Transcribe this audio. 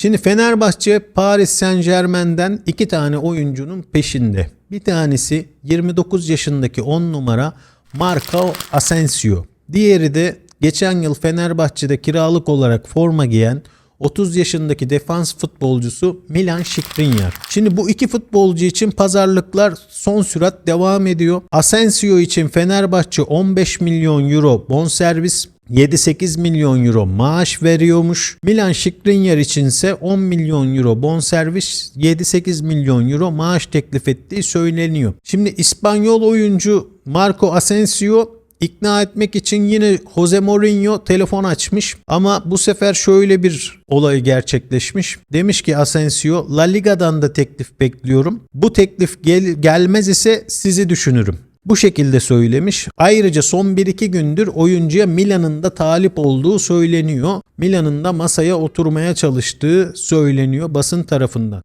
Şimdi Fenerbahçe Paris Saint Germain'den iki tane oyuncunun peşinde. Bir tanesi 29 yaşındaki 10 numara Marco Asensio. Diğeri de geçen yıl Fenerbahçe'de kiralık olarak forma giyen 30 yaşındaki defans futbolcusu Milan Skriniar. Şimdi bu iki futbolcu için pazarlıklar son sürat devam ediyor. Asensio için Fenerbahçe 15 milyon euro bonservis 7-8 milyon euro maaş veriyormuş. Milan Skriniar içinse 10 milyon euro bonservis 7-8 milyon euro maaş teklif ettiği söyleniyor. Şimdi İspanyol oyuncu Marco Asensio İkna etmek için yine Jose Mourinho telefon açmış ama bu sefer şöyle bir olay gerçekleşmiş. Demiş ki Asensio La Liga'dan da teklif bekliyorum. Bu teklif gel- gelmez ise sizi düşünürüm. Bu şekilde söylemiş. Ayrıca son 1-2 gündür oyuncuya Milan'ın da talip olduğu söyleniyor. Milan'ın da masaya oturmaya çalıştığı söyleniyor basın tarafından.